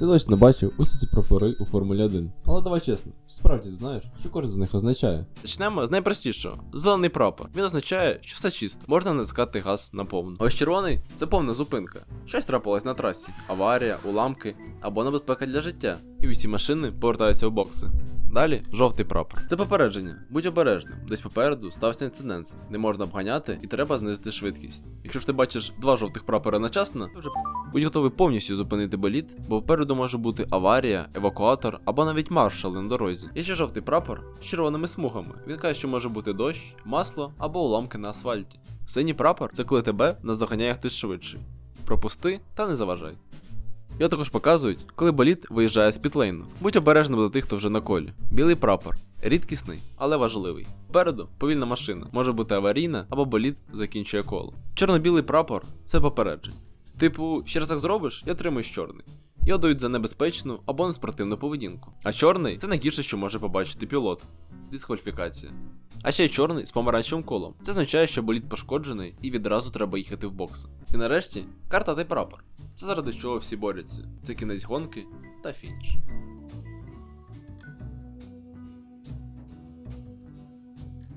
Ти точно бачив усі ці прапори у Формулі 1. Але давай чесно, справді знаєш, що кожен з них означає. Почнемо з найпростішого. Зелений прапор. Він означає, що все чисто, можна натискати газ на повну. Ось червоний це повна зупинка. Щось трапилось на трасі, аварія, уламки або небезпека для життя. І усі машини повертаються в бокси. Далі жовтий прапор. Це попередження. Будь обережним. Десь попереду стався інцидент. Не можна обганяти і треба знизити швидкість. Якщо ж ти бачиш два жовтих прапори одночасно, то вже будь готовий повністю зупинити боліт, бо попереду може бути аварія, евакуатор або навіть маршали на дорозі. Є ще жовтий прапор з червоними смугами. Він каже, що може бути дощ, масло або уламки на асфальті. Синій прапор це коли тебе наздоганяє хтось швидший. Пропусти та не заважай. Його також показують, коли боліт виїжджає з пітлейну. Будь обережним до тих, хто вже на колі. Білий прапор. Рідкісний, але важливий. Попереду повільна машина, може бути аварійна або боліт закінчує коло. Чорно-білий прапор це попередження. Типу, ще раз так зробиш і отримаєш чорний. Його дають за небезпечну або неспортивну поведінку. А чорний це найгірше, що може побачити пілот. Дискваліфікація. А ще чорний з помаранчевим колом. Це означає, що боліт пошкоджений і відразу треба їхати в бокс. І нарешті карта та й прапор. Це заради чого всі борються. Це кінець гонки та фініш.